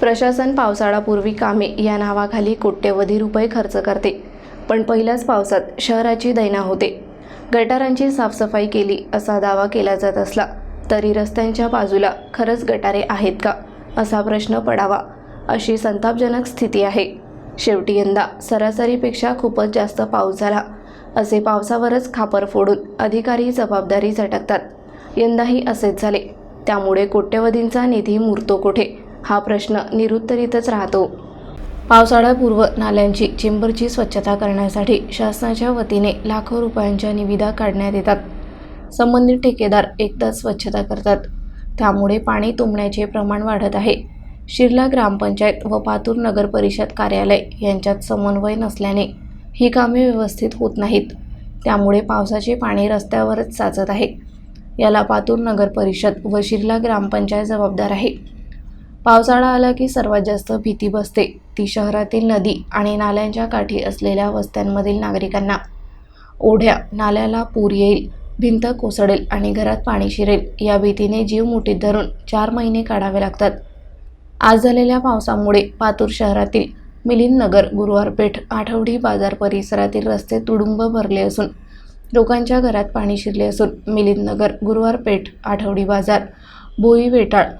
प्रशासन पावसाळापूर्वी कामे या नावाखाली कोट्यवधी रुपये खर्च करते. पण पहिल्याच पावसात शहराची दैना होते. गटारांची साफसफाई केली असा दावा केला जात असला तरी रस्त्यांच्या बाजूला खरंच गटारे आहेत का असा प्रश्न पडावा अशी संतापजनक स्थिती आहे. शेवटी यंदा सरासरीपेक्षा खूपच जास्त पाऊस झाला असे पावसावरच खापर फोडून अधिकारी जबाबदारी झटकतात. यंदाही असेच झाले. त्यामुळे कोट्यवधींचा निधी मुरतो कुठे? हा प्रश्न निरुत्तरितच राहतो. पावसाळ्यापूर्व नाल्यांची चेंबरची स्वच्छता करण्यासाठी शासनाच्या वतीने लाखो रुपयांच्या निविदा काढण्यात येतात. संबंधित ठेकेदार एकदाच स्वच्छता करतात. त्यामुळे पाणी तुंबण्याचे प्रमाण वाढत आहे. शिर्ला ग्रामपंचायत व पातूर नगर परिषद कार्यालय यांच्यात समन्वय नसल्याने ही कामे व्यवस्थित होत नाहीत. त्यामुळे पावसाचे पाणी रस्त्यावरच साचत आहे. याला पातूर नगर परिषद व शिर्ला ग्रामपंचायत जबाबदार आहे. पावसाळा आला की सर्वात जास्त भीती बसते. ती शहरातील नदी आणि नाल्यांच्या काठी असलेल्या वस्त्यांमधील नागरिकांना. ओढ्या नाल्याला पूर येईल भिंत कोसळेल आणि घरात पाणी शिरेल. या भीतीने जीव मुठीत धरून चार महिने काढावे लागतात. आज झालेल्या पावसामुळे पातूर शहरातील मिलिंद नगर गुरुवारपेठ आठवडी बाजार परिसरातील रस्ते तुडुंब भरले असून लोकांच्या घरात पाणी शिरले असून मिलिंद नगर गुरुवारपेठ आठवडी बाजार बोई वेटाळ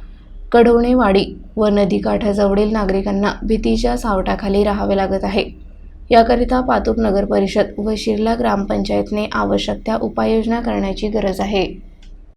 कडवणेवाडी व नदीकाठाजवळील नागरिकांना भीतीच्या सावटाखाली राहावे लागत आहे. याकरिता पातूर नगर परिषद व शिर्ला ग्रामपंचायतने आवश्यक त्या उपाययोजना करण्याची गरज आहे.